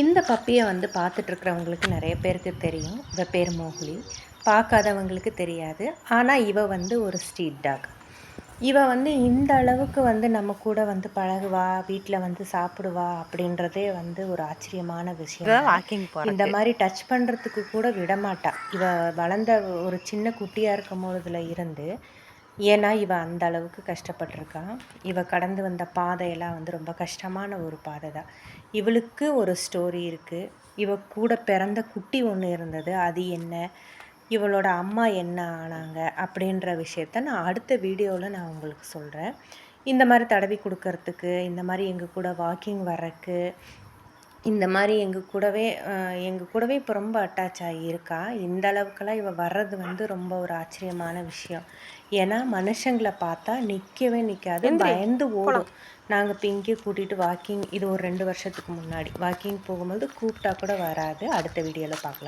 இந்த பப்பியை வந்து பார்த்துட்ருக்கிறவங்களுக்கு நிறைய பேருக்கு தெரியும். இவ பேர் மோகுலி பார்க்காதவங்களுக்கு தெரியாது. ஆனால் இவ வந்து ஒரு ஸ்ட்ரீட் டாக் இவ வந்து இந்த அளவுக்கு வந்து நம்ம கூட வந்து பழகுவா வீட்டில் வந்து சாப்பிடுவா அப்படின்றதே வந்து ஒரு ஆச்சரியமான விஷயம். வாக்கிங் இந்த மாதிரி டச் பண்ணுறதுக்கு கூட விடமாட்டா. இவ வளர்ந்த ஒரு சின்ன குட்டியாக இருக்கும் பொழுதுல இருந்து ஏன்னா இவ அந்த அளவுக்கு கஷ்டப்பட்டிருக்கா. இவ கடந்து வந்த பாதையெல்லாம் வந்து ரொம்ப கஷ்டமான ஒரு பாதை தான். இவளுக்கு ஒரு ஸ்டோரி இருக்குது இவ கூட பிறந்த குட்டி ஒன்று இருந்தது. அது என்ன? இவளோட அம்மா என்ன ஆனாங்க? அப்படின்ற விஷயத்த நான் அடுத்த வீடியோவில் நான் உங்களுக்கு சொல்கிறேன் இந்த மாதிரி தடவி கொடுக்கறதுக்கு இந்த மாதிரி எங்கள் கூட வாக்கிங் வர்றக்கு இந்த மாதிரி எங்கள் கூடவே எங்கள் கூடவே இப்போ ரொம்ப அட்டாச் ஆகி இருக்கா இந்த அளவுக்கெல்லாம் இவள் வர்றது வந்து ரொம்ப ஒரு ஆச்சரியமான விஷயம். ஏன்னா மனுஷங்களை பார்த்தா நிற்கவே நிற்காது பயந்து ஓடும். நாங்கள் இப்போ இங்கே கூட்டிகிட்டு வாக்கிங் இது ஒரு ரெண்டு வருஷத்துக்கு முன்னாடி. வாக்கிங் போகும்போது கூப்பிட்டா கூட வராது. அடுத்த வீடியோவில் பார்க்கலாம்